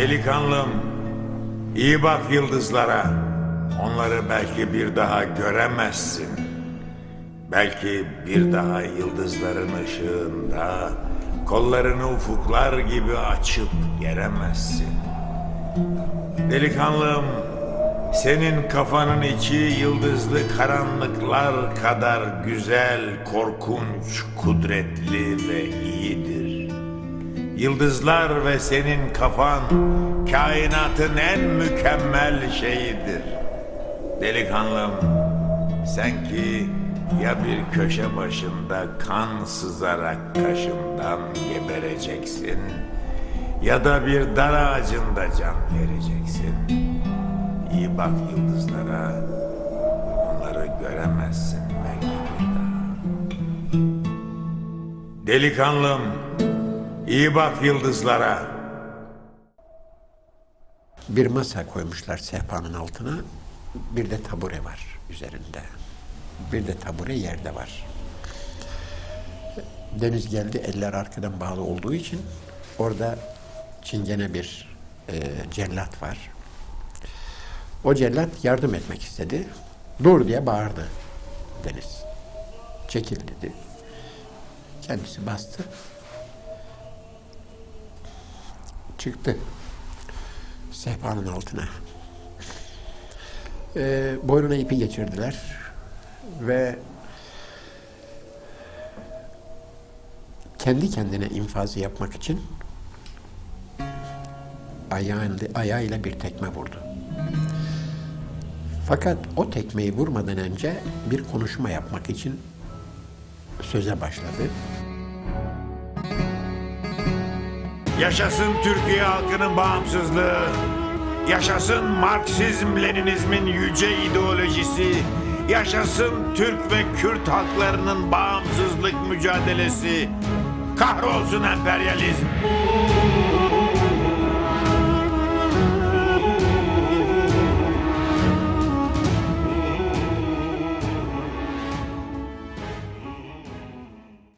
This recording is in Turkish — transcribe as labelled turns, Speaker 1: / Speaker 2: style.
Speaker 1: Delikanlım, iyi bak yıldızlara. Onları belki bir daha göremezsin. Belki bir daha yıldızların ışığında kollarını ufuklar gibi açıp geremezsin. Delikanlım, senin kafanın içi yıldızlı karanlıklar kadar güzel, korkunç, kudretli ve iyidir. Yıldızlar ve senin kafan kainatın en mükemmel şeyidir. Delikanlım, sen ki ya bir köşe başında kan sızarak kaşından gebereceksin ya da bir dar ağacında can vereceksin. İyi bak yıldızlara, onları göremezsin belki bir daha. Delikanlım, iyi bak yıldızlara.
Speaker 2: Bir masa koymuşlar sehpanın altına. Bir de tabure var üzerinde. Bir de tabure yerde var. Deniz geldi eller arkadan bağlı olduğu için orada çingene bir e, cellat var. O cellat yardım etmek istedi. Dur diye bağırdı Deniz. Çekil dedi. Kendisi bastı. Çıktı sehpanın altına. Ee, boynuna ipi geçirdiler ve kendi kendine infazı yapmak için ayağıyla, ayağıyla bir tekme vurdu. Fakat o tekmeyi vurmadan önce bir konuşma yapmak için söze başladı.
Speaker 1: Yaşasın Türkiye halkının bağımsızlığı. Yaşasın Marksizm-Leninizmin yüce ideolojisi. Yaşasın Türk ve Kürt halklarının bağımsızlık mücadelesi. Kahrolsun emperyalizm.